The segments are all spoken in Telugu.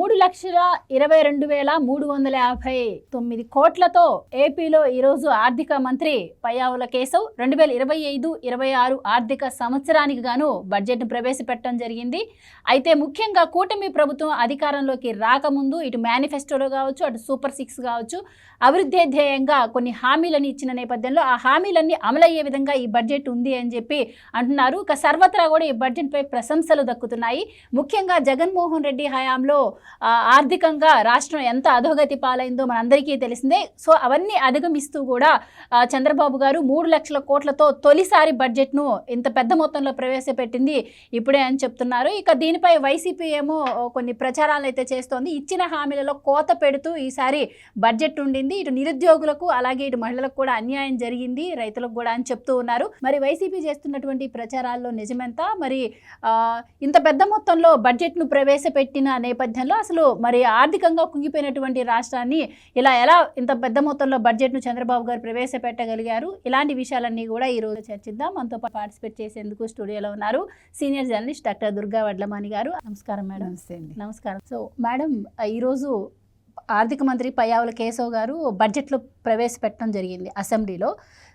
మూడు లక్షల ఇరవై రెండు వేల మూడు వందల యాభై తొమ్మిది కోట్లతో ఏపీలో ఈరోజు ఆర్థిక మంత్రి పయ్యావుల కేశవ్ రెండు వేల ఇరవై ఐదు ఇరవై ఆరు ఆర్థిక సంవత్సరానికి గాను బడ్జెట్ను ప్రవేశపెట్టడం జరిగింది. అయితే ముఖ్యంగా కూటమి ప్రభుత్వం అధికారంలోకి రాకముందు ఇటు మేనిఫెస్టోలో కావచ్చు అటు సూపర్ సిక్స్ కావచ్చు అభివృద్ధి ధ్యేయంగా కొన్ని హామీలను ఇచ్చిన నేపథ్యంలో ఆ హామీలన్నీ అమలయ్యే విధంగా ఈ బడ్జెట్ ఉంది అని చెప్పి అంటున్నారు. ఇక సర్వత్రా కూడా ఈ బడ్జెట్పై ప్రశంసలు దక్కుతున్నాయి. ముఖ్యంగా జగన్మోహన్ రెడ్డి హయాంలో ఆర్థికంగా రాష్ట్రం ఎంత అధోగతి పాలైందో మనందరికీ తెలిసిందే. సో అవన్నీ అధిగమిస్తూ కూడా చంద్రబాబు గారు మూడు లక్షల కోట్లతో తొలిసారి బడ్జెట్ను ఇంత పెద్ద మొత్తంలో ప్రవేశపెట్టింది ఇప్పుడే అని చెప్తున్నారు. ఇక దీనిపై వైసీపీ ఏమో కొన్ని ప్రచారాలు అయితే చేస్తోంది. ఇచ్చిన హామీలలో కోత పెడుతూ ఈసారి బడ్జెట్ ఉండింది. ఇటు నిరుద్యోగులకు అలాగే ఇటు మహిళలకు కూడా అన్యాయం జరిగింది రైతులకు కూడా అని చెప్తూ ఉన్నారు. మరి వైసీపీ చేస్తున్నటువంటి ప్రచారాల్లో నిజమెంత? మరి ఇంత పెద్ద మొత్తంలో బడ్జెట్ను ప్రవేశపెట్టిన నేపథ్యంలో అసలు మరి ఆర్థికంగా కుంగిపోయినటువంటి రాష్ట్రాన్ని ఇలా ఎలా ఇంత పెద్ద మొత్తంలో బడ్జెట్ను చంద్రబాబు గారు ప్రవేశపెట్టగలిగారు? ఇలాంటి విషయాలన్నీ కూడా ఈ రోజు చర్చిద్దాం. మనతో పాటు పార్టిసిపేట్ చేసేందుకు స్టూడియోలో ఉన్నారు senior journalist doctor Durga Vadlamani garu. నమస్కారం మేడం. నమస్తే నమస్కారం. సో మేడం ఈరోజు ఆర్థిక మంత్రి పయ్యావుల కేశవ్ గారు బడ్జెట్లో ప్రవేశపెట్టడం జరిగింది అసెంబ్లీలో.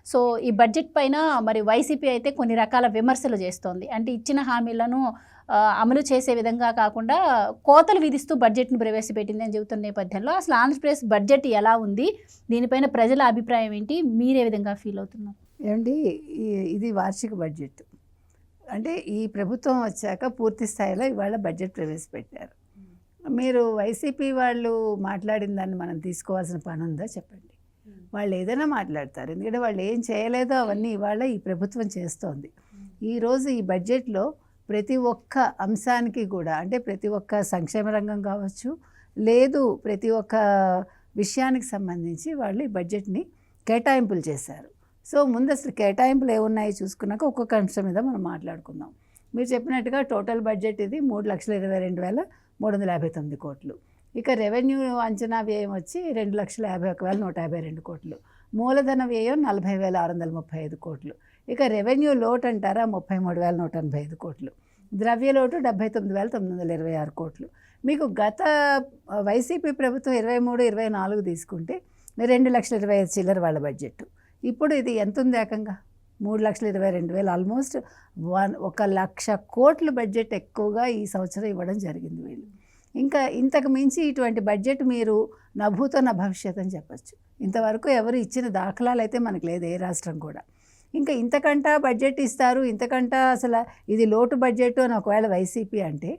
సో ఈ బడ్జెట్ పైన మరి వైసీపీ అయితే కొన్ని రకాల విమర్శలు చేస్తోంది. అంటే ఇచ్చిన హామీలను అమలు చేసే విధంగా కాకుండా కోతలు విధిస్తూ బడ్జెట్ను ప్రవేశపెట్టింది అని చెబుతున్న నేపథ్యంలో అసలు ఆంధ్రప్రదేశ్ బడ్జెట్ ఎలా ఉంది? దీనిపైన ప్రజల అభిప్రాయం ఏంటి? మీరే విధంగా ఫీల్ అవుతున్నారు? ఏమండి ఇది వార్షిక బడ్జెట్. అంటే ఈ ప్రభుత్వం వచ్చాక పూర్తి స్థాయిలో ఇవాళ బడ్జెట్ ప్రవేశపెట్టారు. మీరు వైసీపీ వాళ్ళు మాట్లాడిన దాన్ని మనం తీసుకోవాల్సిన పని ఉందా చెప్పండి? వాళ్ళు ఏదైనా మాట్లాడతారు. ఎందుకంటే వాళ్ళు ఏం చేయలేదో అవన్నీ ఇవాళ ఈ ప్రభుత్వం చేస్తోంది. ఈరోజు ఈ బడ్జెట్లో ప్రతి ఒక్క అంశానికి కూడా అంటే ప్రతి ఒక్క సంక్షేమ రంగం కావచ్చు లేదు ప్రతి ఒక్క విషయానికి సంబంధించి వాళ్ళు ఈ బడ్జెట్ని కేటాయింపులు చేశారు. సో ముందు అసలు కేటాయింపులు ఏమున్నాయి చూసుకున్నాక ఒక్కొక్క అంశం మీద మనం మాట్లాడుకుందాం. మీరు చెప్పినట్టుగా టోటల్ బడ్జెట్ ఇది మూడు లక్షల ఇరవై రెండు వేల మూడు వందల యాభై తొమ్మిది కోట్లు. ఇక రెవెన్యూ అంచనా వ్యయం వచ్చి రెండు లక్షల యాభై ఒక వేల నూట యాభై రెండు కోట్లు. మూలధన వ్యయం నలభై వేల ఆరు వందల ముప్పై ఐదు కోట్లు. ఇక రెవెన్యూ లోట్ అంటారా ముప్పై మూడు వేల నూట ఎనభై ఐదు కోట్లు. ద్రవ్యలోటు డెబ్బై తొమ్మిది వేల తొమ్మిది వందల ఇరవై ఆరు కోట్లు. మీకు గత వైసీపీ ప్రభుత్వం ఇరవై మూడు ఇరవై నాలుగు తీసుకుంటే రెండు లక్షల ఇరవై ఐదు చిల్లర వాళ్ళ బడ్జెట్ ఇప్పుడు ఇది ఎంత ఉంది ఏకంగా? మూడు లక్షల ఇరవై రెండు వేలు ఆల్మోస్ట్ వన్ ఒక లక్ష కోట్ల బడ్జెట్ ఎక్కువగా ఈ సంవత్సరం ఇవ్వడం జరిగింది వీళ్ళు. ఇంకా ఇంతకు మించి ఇటువంటి బడ్జెట్ మీరు నా భూతో నా భవిష్యత్ అని చెప్పచ్చు. ఇంతవరకు ఎవరు ఇచ్చిన దాఖలాలు అయితే మనకు లేదు ఏ రాష్ట్రం కూడా. ఇంకా ఇంతకంటా బడ్జెట్ ఇస్తారు ఇంతకంటా అసలు ఇది లోటు బడ్జెట్ అని ఒకవేళ వైసీపీ అంటే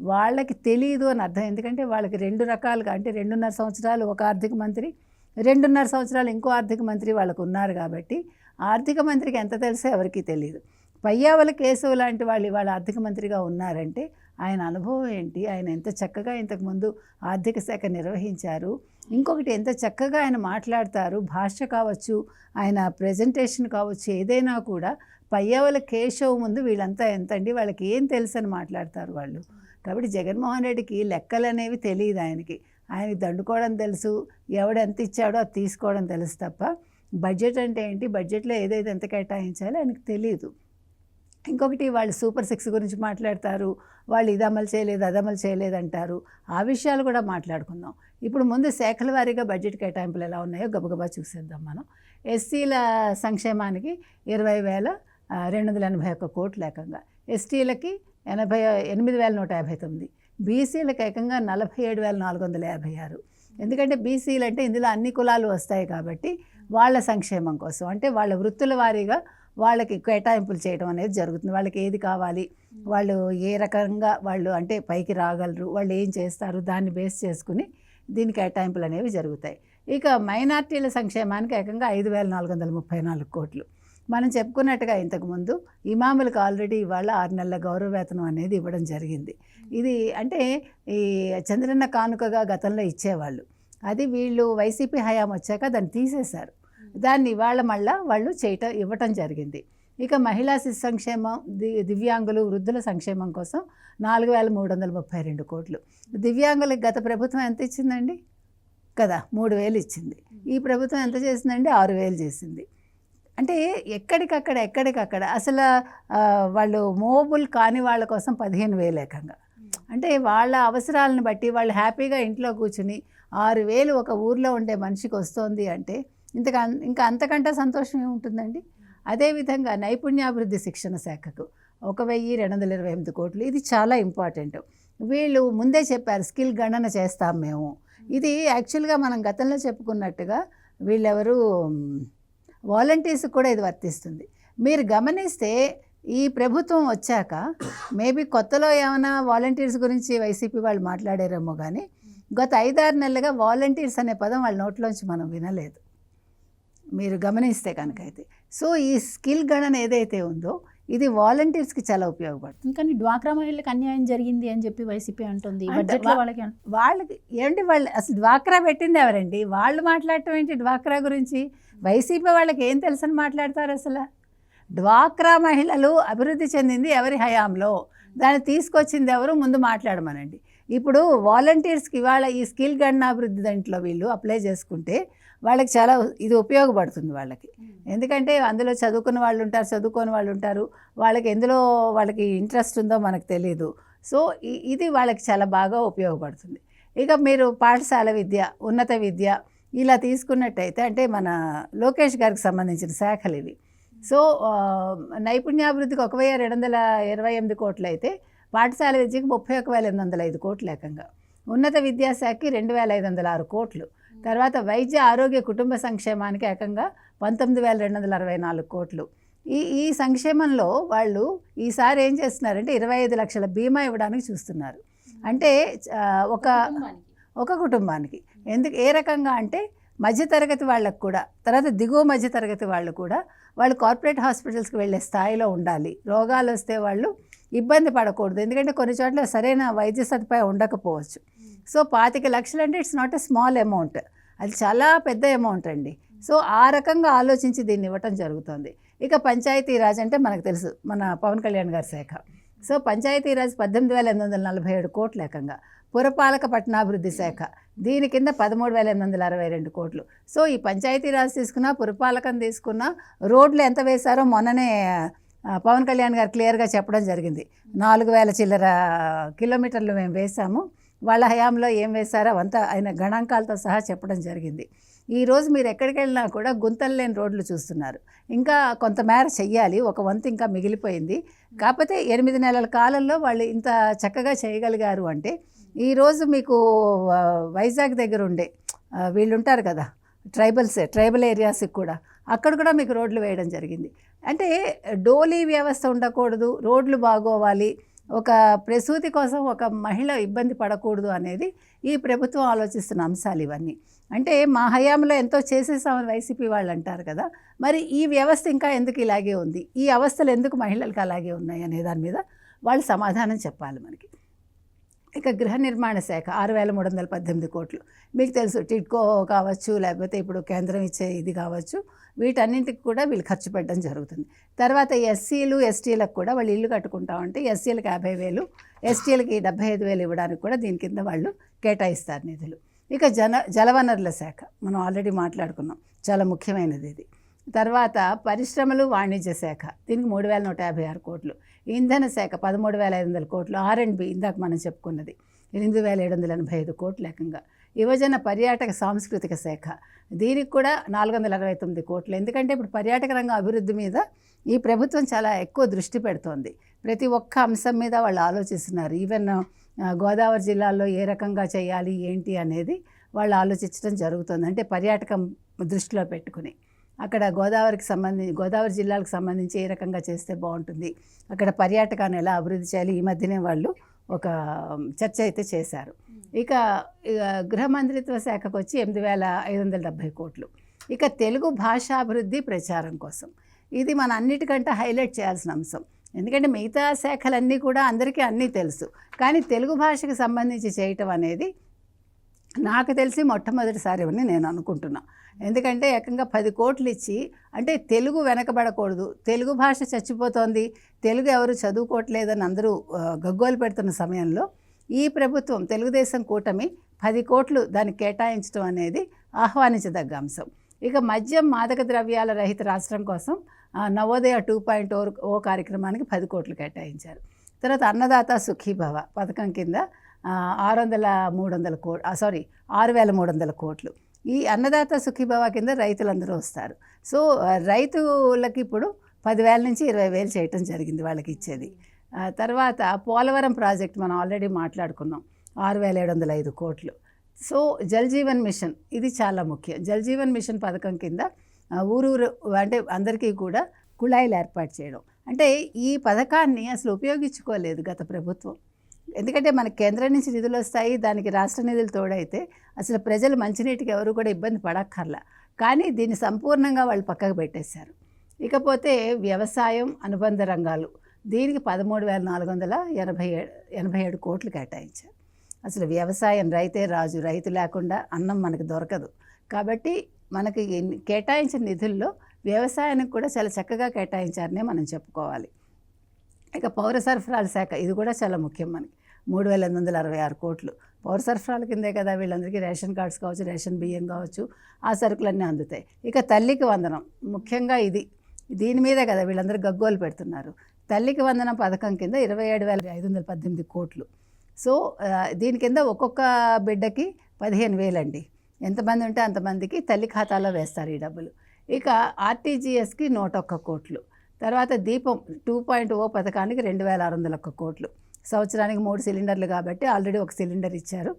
వాళ్ళకి తెలియదు అని అర్థం. ఎందుకంటే వాళ్ళకి రెండు రకాలుగా అంటే రెండున్నర సంవత్సరాలు ఒక ఆర్థిక మంత్రి రెండున్నర సంవత్సరాలు ఇంకో ఆర్థిక మంత్రి వాళ్ళకు ఉన్నారు కాబట్టి ఆర్థిక మంత్రికి ఎంత తెలుసో ఎవరికీ తెలియదు పయ్యావల కేశవ్ లాంటి వాళ్ళు ఇవాళ ఆర్థిక మంత్రిగా ఉన్నారంటే ఆయన అనుభవం ఏంటి? ఆయన ఎంత చక్కగా ఇంతకుముందు ఆర్థిక శాఖ నిర్వహించారు? ఇంకొకటి ఎంత చక్కగా ఆయన మాట్లాడతారు భాష కావచ్చు ఆయన ప్రజెంటేషన్ కావచ్చు ఏదైనా కూడా పయ్యవల కేశవ్ ముందు వీళ్ళంతా ఎంత అండి వాళ్ళకి ఏం తెలుసు అని మాట్లాడతారు వాళ్ళు. కాబట్టి జగన్మోహన్ రెడ్డికి లెక్కలు అనేవి తెలియదు ఆయనకి. ఆయనకి దండుకోవడం తెలుసు ఎవడు ఎంత ఇచ్చాడో అది తీసుకోవడం తెలుసు తప్ప బడ్జెట్ అంటే ఏంటి బడ్జెట్లో ఏదైతే ఎంత కేటాయించాలో ఆయనకు తెలియదు. ఇంకొకటి వాళ్ళు సూపర్ సిక్స్ గురించి మాట్లాడతారు వాళ్ళు ఇది అమలు చేయలేదు అది అమలు చేయలేదు అంటారు. ఆ విషయాలు కూడా మాట్లాడుకుందాం. ఇప్పుడు ముందు శాఖల వారీగా బడ్జెట్ కేటాయింపులు ఎలా ఉన్నాయో గబగబా చూసేద్దాం మనం. ఎస్సీల సంక్షేమానికి ఇరవై వేల రెండు వందల ఎనభై ఒక్క కోట్లు ఏకంగా. ఎస్టీలకి ఎనభై ఎనిమిది వేల నూట యాభై తొమ్మిది. బీసీలకు ఏకంగా నలభై ఏడు వేల నాలుగు వందల యాభై ఆరు. ఎందుకంటే బీసీలు అంటే ఇందులో అన్ని కులాలు వస్తాయి కాబట్టి వాళ్ళ సంక్షేమం కోసం. అంటే వాళ్ళ వృత్తుల వారీగా వాళ్ళకి కేటాయింపులు చేయడం అనేది జరుగుతుంది. వాళ్ళకి ఏది కావాలి? వాళ్ళు ఏ రకంగా వాళ్ళు అంటే పైకి రాగలరు? వాళ్ళు ఏం చేస్తారు? దాన్ని బేస్ చేసుకుని దీని కేటాయింపులు అనేవి జరుగుతాయి. ఇక మైనార్టీల సంక్షేమానికి ఏకంగా ఐదు వేల నాలుగు వందల ముప్పై నాలుగు కోట్లు. మనం చెప్పుకున్నట్టుగా ఇంతకుముందు ఇమాములకు ఆల్రెడీ ఇవాళ ఆరు నెలల గౌరవ వేతనం అనేది ఇవ్వడం జరిగింది. ఇది అంటే ఈ చంద్రన్న కానుకగా గతంలో ఇచ్చేవాళ్ళు. అది వీళ్ళు వైసీపీ హయాం వచ్చాక దాన్ని తీసేశారు. దాన్ని ఇవాళ మళ్ళా వాళ్ళు చేయటం ఇవ్వటం జరిగింది. ఇక మహిళా శిశు సంక్షేమం ది దివ్యాంగులు వృద్ధుల సంక్షేమం కోసం నాలుగు వేల మూడు వందల ముప్పై రెండు కోట్లు. దివ్యాంగులకు గత ప్రభుత్వం ఎంత ఇచ్చిందండి? కదా మూడు వేలు ఇచ్చింది. ఈ ప్రభుత్వం ఎంత చేసిందండి? ఆరు వేలు చేసింది. అంటే ఎక్కడికక్కడ ఎక్కడికక్కడ అసలు వాళ్ళు మోబుల్ కాని వాళ్ళ కోసం పదిహేను వేలు ఏకంగా. అంటే వాళ్ళ అవసరాలను బట్టి వాళ్ళు హ్యాపీగా ఇంట్లో కూర్చుని ఆరు వేలు ఒక ఊర్లో ఉండే మనిషికి వస్తోంది అంటే ఇంతక ఇంకా అంతకంటే సంతోషం ఏముంటుందండి? అదేవిధంగా నైపుణ్యాభివృద్ధి శిక్షణ శాఖకు ఒక వెయ్యి రెండు వందల ఇరవై ఎనిమిది కోట్లు. ఇది చాలా ఇంపార్టెంట్. వీళ్ళు ముందే చెప్పారు స్కిల్ గణన చేస్తాం మేము. ఇది యాక్చువల్గా మనం గతంలో చెప్పుకున్నట్టుగా వీళ్ళెవరు వాలంటీర్స్ కూడా ఇది వర్తిస్తుంది. మీరు గమనిస్తే ఈ ప్రభుత్వం వచ్చాక మేబీ కొత్తలో ఏమైనా వాలంటీర్స్ గురించి వైసీపీ వాళ్ళు మాట్లాడారేమో కానీ గత ఐదారు నెలలుగా వాలంటీర్స్ అనే పదం వాళ్ళ నోట్లోంచి మనం వినలేదు. మీరు గమనిస్తే కనుక అయితే సో ఈ స్కిల్ గణన ఏదైతే ఉందో ఇది వాలంటీర్స్కి చాలా ఉపయోగపడుతుంది. ఇంకా డ్వాక్రా మహిళలకు అన్యాయం జరిగింది అని చెప్పి వైసీపీ అంటుంది. వాళ్ళకి వాళ్ళకి ఏంటి వాళ్ళు అసలు డ్వాక్రా పెట్టింది ఎవరండి? వాళ్ళు మాట్లాడటం ఏంటి డ్వాక్రా గురించి? వైసీపీ వాళ్ళకి ఏం తెలుసని మాట్లాడతారు అసలు? డ్వాక్రా మహిళలు అభివృద్ధి చెందింది ఎవరి హయాంలో? దాన్ని తీసుకొచ్చింది ఎవరు? ముందు మాట్లాడమనండి. ఇప్పుడు వాలంటీర్స్కి ఇవాళ ఈ స్కిల్ గణనాభివృద్ధి దాంట్లో వీళ్ళు అప్లై చేసుకుంటే వాళ్ళకి చాలా ఇది ఉపయోగపడుతుంది వాళ్ళకి. ఎందుకంటే అందులో చదువుకున్న వాళ్ళు ఉంటారు చదువుకోని వాళ్ళు ఉంటారు. వాళ్ళకి ఎందులో వాళ్ళకి ఇంట్రెస్ట్ ఉందో మనకు తెలియదు సో ఇది వాళ్ళకి చాలా బాగా ఉపయోగపడుతుంది. ఇక మీరు పాఠశాల విద్య ఉన్నత విద్య ఇలా తీసుకున్నట్టయితే అంటే మన లోకేష్ గారికి సంబంధించిన శాఖలు ఇవి. సో నైపుణ్యాభివృద్ధికి ఒక వెయ్యి రెండు వందల ఇరవై ఎనిమిది కోట్లు అయితే పాఠశాల విద్యకి ముప్పై ఒక వేల ఎనిమిది వందల ఐదు కోట్లు ఏకంగా. ఉన్నత విద్యాశాఖకి రెండు వేల ఐదు వందల ఆరు కోట్లు. తర్వాత వైద్య ఆరోగ్య కుటుంబ సంక్షేమానికి ఏకంగా పంతొమ్మిది వేల రెండు వందల అరవై నాలుగు కోట్లు. ఈ ఈ సంక్షేమంలో వాళ్ళు ఈసారి ఏం చేస్తున్నారంటే ఇరవై ఐదు లక్షల బీమా ఇవ్వడానికి చూస్తున్నారు. అంటే ఒక ఒక కుటుంబానికి. ఎందుకు ఏ రకంగా అంటే మధ్యతరగతి వాళ్ళకు కూడా తర్వాత దిగువ మధ్యతరగతి వాళ్ళు కూడా వాళ్ళు కార్పొరేట్ హాస్పిటల్స్కి వెళ్ళే స్థాయిలో ఉండాలి. రోగాలు వస్తే వాళ్ళు ఇబ్బంది పడకూడదు. ఎందుకంటే కొన్ని చోట్ల సరైన వైద్య సదుపాయం ఉండకపోవచ్చు. సో పాతిక లక్షలు అంటే it's not a small amount అది చాలా పెద్ద అమౌంట్ అండి. సో ఆ రకంగా ఆలోచించి దీన్ని ఇవ్వటం జరుగుతుంది. ఇక పంచాయతీరాజ్ అంటే మనకు తెలుసు మన పవన్ కళ్యాణ్ గారి శాఖ. సో పంచాయతీరాజ్ పద్దెనిమిది వేల ఎనిమిది వందల నలభై ఏడు కోట్ల ఏకంగా. పురపాలక పట్టణాభివృద్ధి శాఖ దీని కింద పదమూడు వేల ఎనిమిది వందల అరవై రెండు కోట్లు. సో ఈ పంచాయతీరాజ్ తీసుకున్నా పురపాలకం తీసుకున్నా రోడ్లు ఎంత వేశారో మొన్ననే పవన్ కళ్యాణ్ గారు క్లియర్గా చెప్పడం జరిగింది. నాలుగు వేల చిల్లర కిలోమీటర్లు మేము వేసాము వాళ్ళ హయాంలో ఏం వేశారో అవంతా ఆయన గణాంకాలతో సహా చెప్పడం జరిగింది. ఈరోజు మీరు ఎక్కడికి వెళ్ళినా కూడా గుంతలు లేని రోడ్లు చూస్తున్నారు. ఇంకా కొంతమేర చెయ్యాలి ఒక వంతు ఇంకా మిగిలిపోయింది. కాకపోతే ఎనిమిది నెలల కాలంలో వాళ్ళు ఇంత చక్కగా చేయగలిగారు అంటే ఈరోజు మీకు వైజాగ్ దగ్గర ఉండే వీళ్ళు ఉంటారు కదా ట్రైబల్స్ ట్రైబల్ ఏరియాస్కి కూడా అక్కడ కూడా మీకు రోడ్లు వేయడం జరిగింది. అంటే డోలీ వ్యవస్థ ఉండకూడదు రోడ్లు బాగోవాలి ఒక ప్రసూతి కోసం ఒక మహిళ ఇబ్బంది పడకూడదు అనేది ఈ ప్రభుత్వం ఆలోచిస్తున్న అంశాలు ఇవన్నీ. అంటే మా హయాంలో ఎంతో చేసేసామని వైసీపీ వాళ్ళు అంటారు కదా మరి ఈ వ్యవస్థ ఇంకా ఎందుకు ఇలాగే ఉంది? ఈ అవస్థలు ఎందుకు మహిళలకు అలాగే ఉన్నాయి అనే దాని మీద వాళ్ళు సమాధానం చెప్పాలి మనకి. ఇక గృహ నిర్మాణ శాఖ ఆరు వేల మూడు వందల పద్దెనిమిది కోట్లు. మీకు తెలుసు టిడ్కో కావచ్చు లేకపోతే ఇప్పుడు కేంద్రం ఇచ్చే ఇది కావచ్చు వీటన్నింటికి కూడా వీళ్ళు ఖర్చు పెట్టడం జరుగుతుంది. తర్వాత ఎస్సీలు ఎస్టీలకు కూడా వాళ్ళు ఇల్లు కట్టుకుంటా ఉంటే ఎస్సీలకు యాభై వేలు ఎస్టీలకి డెబ్బై ఐదు వేలు ఇవ్వడానికి కూడా దీని కింద వాళ్ళు కేటాయిస్తారు నిధులు. ఇక జన జలవనరుల శాఖ మనం ఆల్రెడీ మాట్లాడుకున్నాం చాలా ముఖ్యమైనది ఇది. తర్వాత పరిశ్రమలు వాణిజ్య శాఖ దీనికి మూడు వేల నూట యాభై ఆరు కోట్లు. ఇంధన శాఖ పదమూడు వేల ఐదు వందల కోట్లు ఆర్ అండ్ బి ఇందాక మనం చెప్పుకున్నది. ఎనిమిది వేల ఏడు వందల ఎనభై ఐదు కోట్లు ఏకంగా. యువజన పర్యాటక సాంస్కృతిక శాఖ. దీనికి కూడా నాలుగు వందల అరవై తొమ్మిది కోట్లు. ఎందుకంటే ఇప్పుడు పర్యాటక రంగం అభివృద్ధి మీద ఈ ప్రభుత్వం చాలా ఎక్కువ దృష్టి పెడుతోంది. ప్రతి ఒక్క అంశం మీద వాళ్ళు ఆలోచిస్తున్నారు. ఈవెన్ గోదావరి జిల్లాలో ఏ రకంగా చేయాలి ఏంటి అనేది వాళ్ళు ఆలోచించడం జరుగుతుంది. అంటే పర్యాటకం దృష్టిలో పెట్టుకుని. అక్కడ గోదావరికి సంబంధించి గోదావరి జిల్లాలకు సంబంధించి ఏ రకంగా చేస్తే బాగుంటుంది? అక్కడ పర్యాటకాన్ని ఎలా అభివృద్ధి చేయాలి? ఈ మధ్యనే వాళ్ళు ఒక చర్చ అయితే చేశారు. ఇక ఇక గృహ మంత్రిత్వ శాఖకు వచ్చి ఎనిమిది వేల ఐదు వందల డెబ్భై కోట్లు. ఇక తెలుగు భాషాభివృద్ధి ప్రచారం కోసం. ఇది మన అన్నిటికంటే హైలైట్ చేయాల్సిన అంశం. ఎందుకంటే మిగతా శాఖలన్నీ కూడా అందరికీ అన్నీ తెలుసు. కానీ తెలుగు భాషకు సంబంధించి చేయటం అనేది నాకు తెలిసి మొట్టమొదటిసారి అని నేను అనుకుంటున్నా. ఎందుకంటే ఏకంగా పది కోట్లు ఇచ్చి అంటే తెలుగు వెనకబడకూడదు. తెలుగు భాష చచ్చిపోతోంది. తెలుగు ఎవరు చదువుకోవట్లేదని అందరూ గగ్గోలు పెడుతున్న సమయంలో ఈ ప్రభుత్వం తెలుగుదేశం కూటమి పది కోట్లు దానికి కేటాయించడం అనేది ఆహ్వానించదగ్గ అంశం. ఇక మద్యం మాదక ద్రవ్యాల రహిత రాష్ట్రం కోసం Navodaya two point O O కార్యక్రమానికి పది కోట్లు కేటాయించారు. తర్వాత అన్నదాత సుఖీభవ పథకం కింద ఆరు వందల మూడు వందల కో సారీ ఆరు వేల మూడు వందల కోట్లు. ఈ అన్నదాత సుఖీభవ కింద రైతులందరూ వస్తారు. సో రైతులకి ఇప్పుడు పదివేల నుంచి ఇరవై వేలు చేయటం జరిగింది వాళ్ళకి ఇచ్చేది. తర్వాత పోలవరం ప్రాజెక్ట్ మనం ఆల్రెడీ మాట్లాడుకున్నాం. ఆరు వేల ఏడు వందల ఐదు కోట్లు. సో జల్ జీవన్ మిషన్ ఇది చాలా ముఖ్యం. జల్ జీవన్ మిషన్ పథకం కింద ఊరూరు అంటే అందరికీ కూడా కుళాయిలు ఏర్పాటు చేయడం. అంటే ఈ పథకాన్ని అసలు ఉపయోగించుకోలేదు గత ప్రభుత్వం. ఎందుకంటే మన కేంద్రం నుంచి నిధులు వస్తాయి దానికి రాష్ట్ర నిధులు తోడైతే అసలు ప్రజలు మంచినీటికి ఎవరు కూడా ఇబ్బంది పడక్కర్లా. కానీ దీన్ని సంపూర్ణంగా వాళ్ళు పక్కకు పెట్టేశారు. ఇకపోతే వ్యవసాయం అనుబంధ రంగాలు దీనికి పదమూడు వేల నాలుగు వందల ఎనభై ఏడు ఎనభై ఏడు కోట్లు కేటాయించారు. అసలు వ్యవసాయం రైతే రాజు రైతు లేకుండా అన్నం మనకు దొరకదు. కాబట్టి మనకి కేటాయించిన నిధుల్లో వ్యవసాయానికి కూడా చాలా చక్కగా కేటాయించారనే మనం చెప్పుకోవాలి. ఇక పౌర సరఫరాల శాఖ ఇది కూడా చాలా ముఖ్యం మనకి. మూడు వేల ఎనిమిది వందల అరవై ఆరు కోట్లు. పౌర సరఫరాల కిందే కదా వీళ్ళందరికీ రేషన్ కార్డ్స్ కావచ్చు రేషన్ బియ్యం కావచ్చు ఆ సరుకులన్నీ అందుతాయి. ఇక తల్లికి వందనం ముఖ్యంగా ఇది. దీని మీదే కదా వీళ్ళందరూ గగ్గోలు పెడుతున్నారు. తల్లికి వందనం పథకం కింద ఇరవై ఏడు వేల ఐదు వందల పద్దెనిమిది కోట్లు. సో దీని కింద ఒక్కొక్క బిడ్డకి పదిహేను వేలండి. ఎంతమంది ఉంటే అంతమందికి తల్లి ఖాతాలో వేస్తారు ఈ డబ్బులు. ఇక ఆర్టీజీఎస్కి నూట ఒక్క కోట్లు. తర్వాత దీపం టూ పాయింట్ ఓ పథకానికి రెండు వేల ఆరు వందల ఒక్క కోట్లు. సంవత్సరానికి మూడు సిలిండర్లు కాబట్టి ఆల్రెడీ ఒక సిలిండర్ ఇచ్చారు.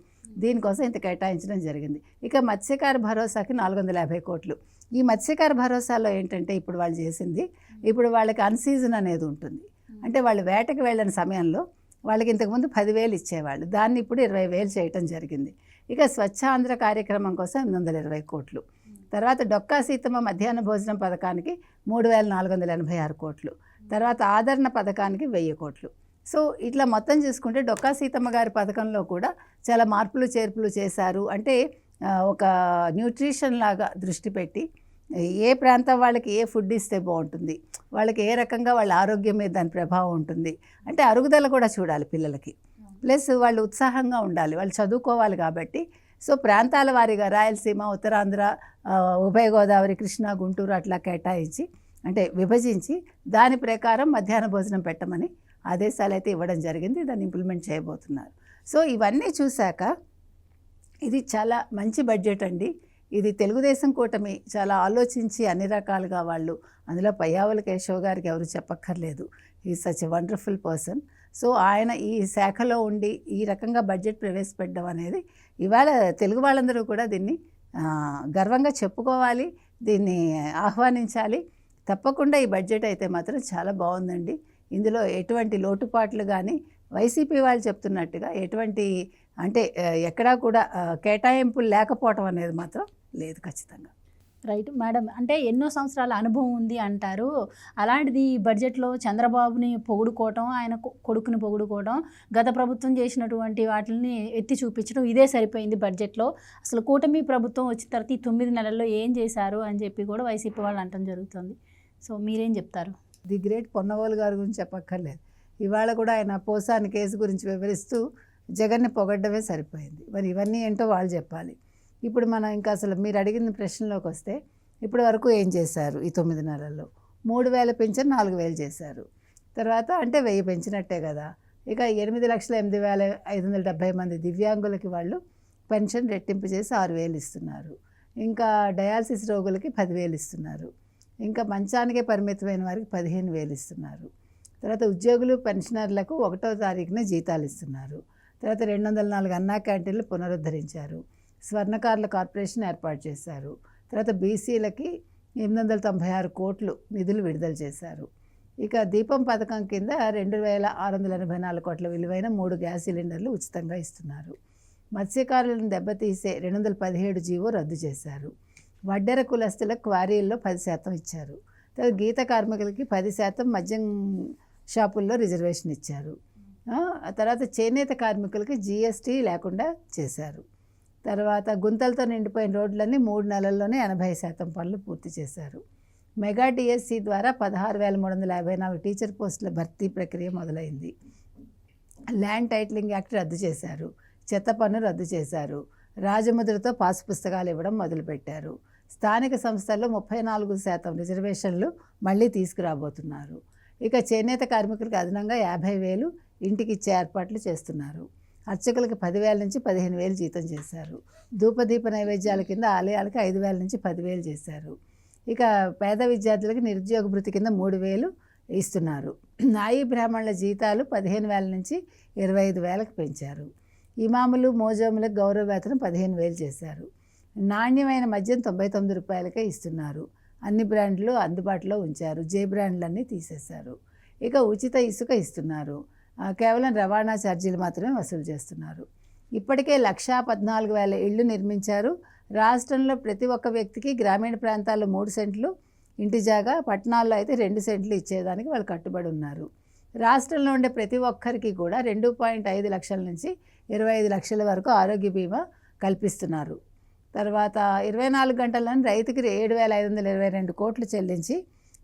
దీనికోసం ఇంత కేటాయించడం జరిగింది. ఇక మత్స్యకార భరోసాకి నాలుగు వందల యాభై కోట్లు. ఈ మత్స్యకార భరోసాలో ఏంటంటే ఇప్పుడు వాళ్ళు చేసింది ఇప్పుడు వాళ్ళకి అన్సీజన్ అనేది ఉంటుంది. అంటే వాళ్ళు వేటకి వెళ్ళిన సమయంలో వాళ్ళకి ఇంతకుముందు పదివేలు ఇచ్చేవాళ్ళు. దాన్ని ఇప్పుడు ఇరవై వేలు చేయటం జరిగింది. ఇక స్వచ్ఛాంధ్ర కార్యక్రమం కోసం ఎనిమిది వందల ఇరవై కోట్లు. తర్వాత డొక్కా సీతమ్మ మధ్యాహ్న భోజనం పథకానికి మూడు వేల నాలుగు వందల ఎనభై ఆరు కోట్లు. తర్వాత ఆదరణ పథకానికి వెయ్యి కోట్లు. సో ఇట్లా మొత్తం చూసుకుంటే డొక్కా సీతమ్మ గారి పథకంలో కూడా చాలా మార్పులు చేర్పులు చేశారు. అంటే ఒక న్యూట్రిషన్ లాగా దృష్టి పెట్టి ఏ ప్రాంతం వాళ్ళకి ఏ ఫుడ్ ఇస్తే బాగుంటుంది వాళ్ళకి ఏ రకంగా వాళ్ళ ఆరోగ్యం మీద దాని ప్రభావం ఉంటుంది అంటే అరుగుదల కూడా చూడాలి పిల్లలకి. ప్లస్ వాళ్ళు ఉత్సాహంగా ఉండాలి వాళ్ళు చదువుకోవాలి కాబట్టి సో ప్రాంతాల వారీగా రాయలసీమ ఉత్తరాంధ్ర ఉభయ గోదావరి కృష్ణా గుంటూరు అట్లా కేటాయించి అంటే విభజించి దాని ప్రకారం మధ్యాహ్న భోజనం పెట్టమని ఆదేశాలు అయితే ఇవ్వడం జరిగింది. దాన్ని ఇంప్లిమెంట్ చేయబోతున్నారు. సో ఇవన్నీ చూశాక ఇది చాలా మంచి బడ్జెట్ అండి. ఇది తెలుగుదేశం కూటమి చాలా ఆలోచించి అన్ని రకాలుగా వాళ్ళు అందులో పయ్యావల కేశవ్ గారికి ఎవరు చెప్పక్కర్లేదు. ఈ సచ్ వండర్ఫుల్ పర్సన్ సో ఆయన ఈ శాఖలో ఉండి ఈ రకంగా బడ్జెట్ ప్రవేశపెట్టడం అనేది ఇవాళ తెలుగు వాళ్ళందరూ కూడా దీన్ని గర్వంగా చెప్పుకోవాలి దీన్ని ఆహ్వానించాలి. తప్పకుండా ఈ బడ్జెట్ అయితే మాత్రం చాలా బాగుందండి. ఇందులో ఎటువంటి లోటుపాట్లు కానీ వైసీపీ వాళ్ళు చెప్తున్నట్టుగా ఎటువంటి అంటే ఎక్కడా కూడా కేటాయింపులు లేకపోవటం అనేది మాత్రం లేదు ఖచ్చితంగా. రైట్. మేడం అంటే ఎన్నో సంవత్సరాల అనుభవం ఉంది అంటారు. అలాంటిది ఈ బడ్జెట్లో చంద్రబాబుని పొగుడుకోవటం ఆయన కొడుకుని పొగుడుకోవటం గత ప్రభుత్వం చేసినటువంటి వాటిని ఎత్తి చూపించడం ఇదే సరిపోయింది బడ్జెట్లో. అసలు కూటమి ప్రభుత్వం వచ్చిన తర్వాత ఈ తొమ్మిది నెలల్లో ఏం చేశారు అని చెప్పి కూడా వైసీపీ వాళ్ళు అంటం జరుగుతుంది. సో మీరేం చెప్తారు? ది గ్రేట్ పొన్నవాళ్ళు గారి గురించి చెప్పక్కర్లేదు. ఇవాళ కూడా ఆయన పోసాని కేసు గురించి వివరిస్తూ జగన్ని పొగడ్డమే సరిపోయింది. మరి ఇవన్నీ ఏంటో వాళ్ళు చెప్పాలి. ఇప్పుడు మనం ఇంకా అసలు మీరు అడిగిన ప్రశ్నలోకి వస్తే ఇప్పటి వరకు ఏం చేశారు ఈ తొమ్మిది నెలల్లో? మూడు వేల పెంచారు నాలుగు వేలు చేశారు. తర్వాత అంటే వెయ్యి పెంచినట్టే కదా. ఇక ఎనిమిది లక్షల ఎనిమిది వేల ఐదు వందల డెబ్భై మంది దివ్యాంగులకి వాళ్ళు పెన్షన్ రెట్టింపు చేసి ఆరు వేలు ఇస్తున్నారు. ఇంకా డయాలసిస్ రోగులకి పదివేలు ఇస్తున్నారు. ఇంకా మంచానికే పరిమితమైన వారికి పదిహేను వేలు ఇస్తున్నారు. తర్వాత ఉద్యోగులు పెన్షనర్లకు ఒకటో తారీఖున జీతాలు ఇస్తున్నారు. తర్వాత రెండు వందల నాలుగు అన్నా క్యాంటీన్లు పునరుద్ధరించారు. స్వర్ణకారుల కార్పొరేషన్ ఏర్పాటు చేశారు. తర్వాత బీసీలకి ఎనిమిది వందల తొంభై ఆరు కోట్లు నిధులు విడుదల చేశారు. ఇక దీపం పథకం కింద రెండు వేల ఆరు వందల ఎనభై నాలుగు కోట్ల విలువైన మూడు గ్యాస్ సిలిండర్లు ఉచితంగా ఇస్తున్నారు. మత్స్యకారులను దెబ్బతీసే రెండు వందల పదిహేడు జీవో రద్దు చేశారు. వడ్డెర కులస్తుల క్వారీల్లో పది శాతం ఇచ్చారు. తర్వాత గీత కార్మికులకి పది శాతం మద్యం షాపుల్లో రిజర్వేషన్ ఇచ్చారు. తర్వాత చేనేత కార్మికులకి జిఎస్టీ లేకుండా చేశారు. తర్వాత గుంతలతో నిండిపోయిన రోడ్లన్నీ మూడు నెలల్లోనే ఎనభై శాతం పనులు పూర్తి చేశారు. మెగా డిఎస్సి ద్వారా పదహారు వేల మూడు వందల యాభై నాలుగు టీచర్ పోస్టుల భర్తీ ప్రక్రియ మొదలైంది. ల్యాండ్ టైటిలింగ్ యాక్ట్ రద్దు చేశారు. చెత్త పన్ను రద్దు చేశారు. రాజముద్రతో పాస్ పుస్తకాలు ఇవ్వడం మొదలుపెట్టారు. స్థానిక సంస్థల్లో ముప్పై నాలుగు శాతం రిజర్వేషన్లు మళ్ళీ తీసుకురాబోతున్నారు. ఇక చేనేత కార్మికులకు అదనంగా యాభై వేలు ఇంటికి ఇచ్చే ఏర్పాట్లు చేస్తున్నారు. అర్చకులకు పదివేల నుంచి పదిహేను వేలు జీతం చేశారు. ధూపదీప నైవేద్యాల కింద ఆలయాలకు ఐదు వేల నుంచి పదివేలు చేశారు. ఇక పేద విద్యార్థులకు నిరుద్యోగ భృతి కింద మూడు వేలు ఇస్తున్నారు. నాయి బ్రాహ్మణుల జీతాలు పదిహేను వేల నుంచి ఇరవై ఐదు వేలకు పెంచారు. ఇమాములు మోజోములకు గౌరవ వేతనం పదిహేను వేలు చేశారు. నాణ్యమైన మద్యం తొంభై తొమ్మిది రూపాయలకే ఇస్తున్నారు. అన్ని బ్రాండ్లు అందుబాటులో ఉంచారు. జే బ్రాండ్లన్నీ తీసేశారు. ఇక ఉచిత ఇసుక ఇస్తున్నారు. కేవలం రవాణా ఛార్జీలు మాత్రమే వసూలు చేస్తున్నారు. ఇప్పటికే లక్షా పద్నాలుగు వేల ఇళ్ళు నిర్మించారు. రాష్ట్రంలో ప్రతి ఒక్క వ్యక్తికి గ్రామీణ ప్రాంతాల్లో మూడు సెంట్లు ఇంటి జాగా పట్టణాల్లో అయితే రెండు సెంట్లు ఇచ్చేదానికి వాళ్ళు కట్టుబడి ఉన్నారు. రాష్ట్రంలో ఉండే ప్రతి ఒక్కరికి కూడా రెండు పాయింట్ ఐదు లక్షల నుంచి ఇరవై ఐదు లక్షల వరకు ఆరోగ్య బీమా కల్పిస్తున్నారు. తర్వాత ఇరవై నాలుగు గంటలను రైతుకి ఏడు వేల ఐదు వందల ఇరవై రెండు కోట్లు చెల్లించి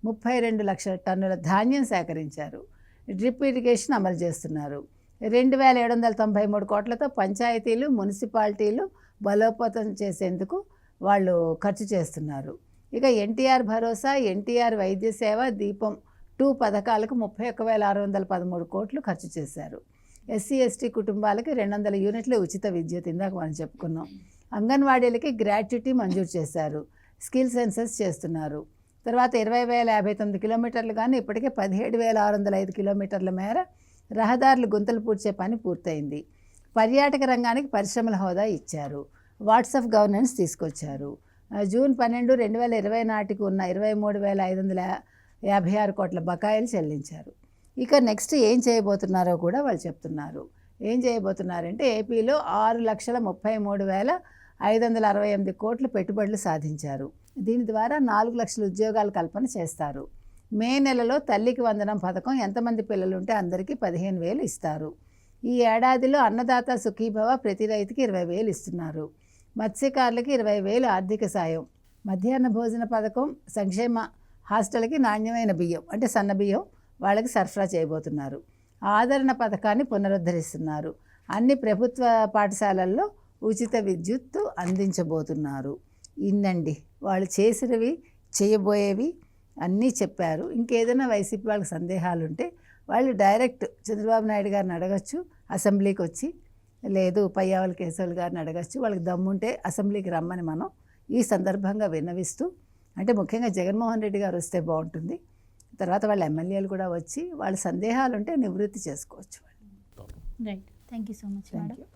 ముప్పై రెండు లక్షల టన్నుల ధాన్యం సేకరించారు. డ్రిప్ ఇరిగేషన్ అమలు చేస్తున్నారు. రెండు వేల ఏడు వందల తొంభై మూడు కోట్లతో పంచాయతీలు మున్సిపాలిటీలు బలోపేతం చేసేందుకు వాళ్ళు ఖర్చు చేస్తున్నారు. ఇక ఎన్టీఆర్ భరోసా ఎన్టీఆర్ వైద్య సేవ దీపం టూ పథకాలకు ముప్పై ఒక్క వేల ఆరు వందల పదమూడు కోట్లు ఖర్చు చేశారు. ఎస్సీ ఎస్టీ కుటుంబాలకి రెండు వందల యూనిట్లు ఉచిత విద్యుత్ ఇందాక మనం చెప్పుకున్నాం. అంగన్వాడీలకి గ్రాట్యుటీ మంజూరు చేశారు. స్కిల్ సెన్సెస్ చేస్తున్నారు. తర్వాత ఇరవై వేల యాభై తొమ్మిది కిలోమీటర్లు కానీ ఇప్పటికే పదిహేడు వేల ఆరు వందల ఐదు కిలోమీటర్ల మేర రహదారులు గుంతలు పూడ్చే పని పూర్తయింది. పర్యాటక రంగానికి పరిశ్రమల హోదా ఇచ్చారు. వాట్సాప్ గవర్నెన్స్ తీసుకొచ్చారు. జూన్ పన్నెండు రెండు వేల ఇరవై నాటికి ఉన్న ఇరవై మూడు వేల ఐదు వందల యాభై ఆరు కోట్ల బకాయిలు చెల్లించారు. ఇక నెక్స్ట్ ఏం చేయబోతున్నారో కూడా వాళ్ళు చెప్తున్నారు. ఏం చేయబోతున్నారంటే ఏపీలో ఆరు లక్షల ముప్పై మూడు వేల ఐదు వందల అరవై ఎనిమిది కోట్లు పెట్టుబడులు సాధించారు. దీని ద్వారా నాలుగు లక్షల ఉద్యోగాల కల్పన చేస్తారు. మే నెలలో తల్లికి వందనం పథకం ఎంతమంది పిల్లలు ఉంటే అందరికీ పదిహేను వేలు ఇస్తారు. ఈ ఏడాదిలో అన్నదాత సుఖీభవ ప్రతి రైతుకి ఇరవై వేలు ఇస్తున్నారు. మత్స్యకారులకి ఇరవై వేలు ఆర్థిక సాయం. మధ్యాహ్న భోజన పథకం సంక్షేమ హాస్టల్కి నాణ్యమైన బియ్యం అంటే సన్న బియ్యం వాళ్ళకి సరఫరా చేయబోతున్నారు. ఆదరణ పథకాన్ని పునరుద్ధరిస్తున్నారు. అన్ని ప్రభుత్వ పాఠశాలల్లో ఉచిత విద్యుత్తు అందించబోతున్నారు. ఇన్నండి వాళ్ళు చేసినవి చేయబోయేవి అన్నీ చెప్పారు. ఇంకేదైనా వైసీపీ వాళ్ళకి సందేహాలు ఉంటే వాళ్ళు డైరెక్ట్ చంద్రబాబు నాయుడు గారిని అడగచ్చు అసెంబ్లీకి వచ్చి. లేదు పయ్యావల కేశవులు గారిని అడగచ్చు. వాళ్ళకి దమ్ముంటే అసెంబ్లీకి రమ్మని మనం ఈ సందర్భంగా విన్నవిస్తూ అంటే ముఖ్యంగా జగన్మోహన్ రెడ్డి గారు వస్తే బాగుంటుంది. తర్వాత వాళ్ళ ఎమ్మెల్యేలు కూడా వచ్చి వాళ్ళ సందేహాలు ఉంటే నివృత్తి చేసుకోవచ్చు వాళ్ళు. Right thank you so much thank madam you